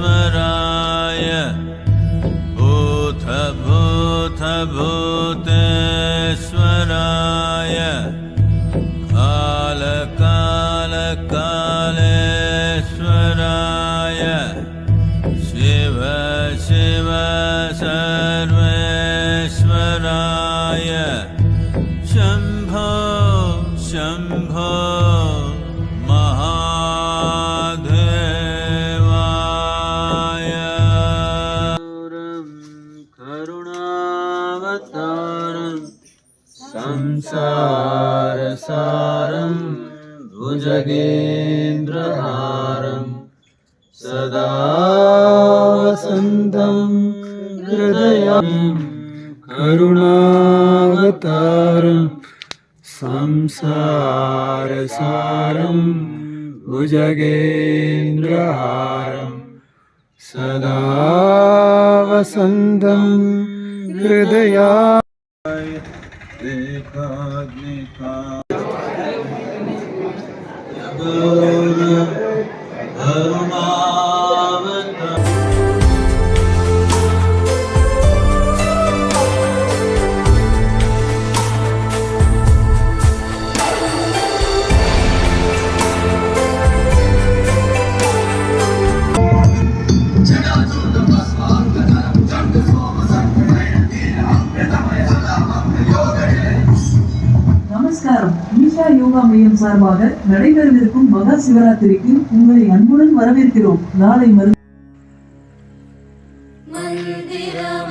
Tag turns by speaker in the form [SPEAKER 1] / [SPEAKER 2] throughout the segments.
[SPEAKER 1] योगयोगेश्वराय भूतभूतभूतेश्वराय कालकालकालेश्वराय शिव शिव सर्वेश्वराय करुणावतारम् संसारसारं भुजगेन्द्रहारम् सदा वसन्तं हृदयं करुणावतारम् संसारसारं भुजगेन्द्रहारम् सदा वसन्तं
[SPEAKER 2] ഹൃദയായ யோகா மையம் சார்பாக நடைபெறவிருக்கும் மகா சிவராத்திரிக்கு உங்களை அன்புடன் வரவேற்கிறோம். நாளை மறு
[SPEAKER 3] மந்திரமாவது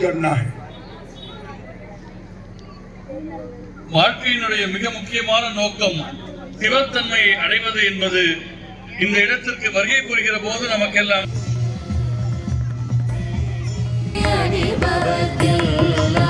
[SPEAKER 4] சொன்னார்
[SPEAKER 5] வாழ்க்கையினுடைய மிக முக்கியமான நோக்கம் திறத்தன்மையை அடைவது என்பது. இந்த இடத்திற்கு வருகை புரிகிற போது நமக்கெல்லாம்
[SPEAKER 3] அடிபவதில்லா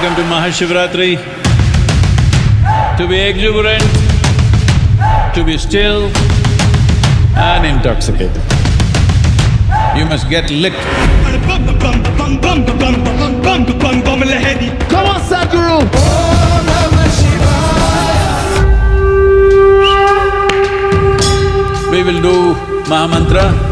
[SPEAKER 6] on to Mahashivratri to be exuberant, to be still and intoxicated. You must get lit. We will do Mahamantra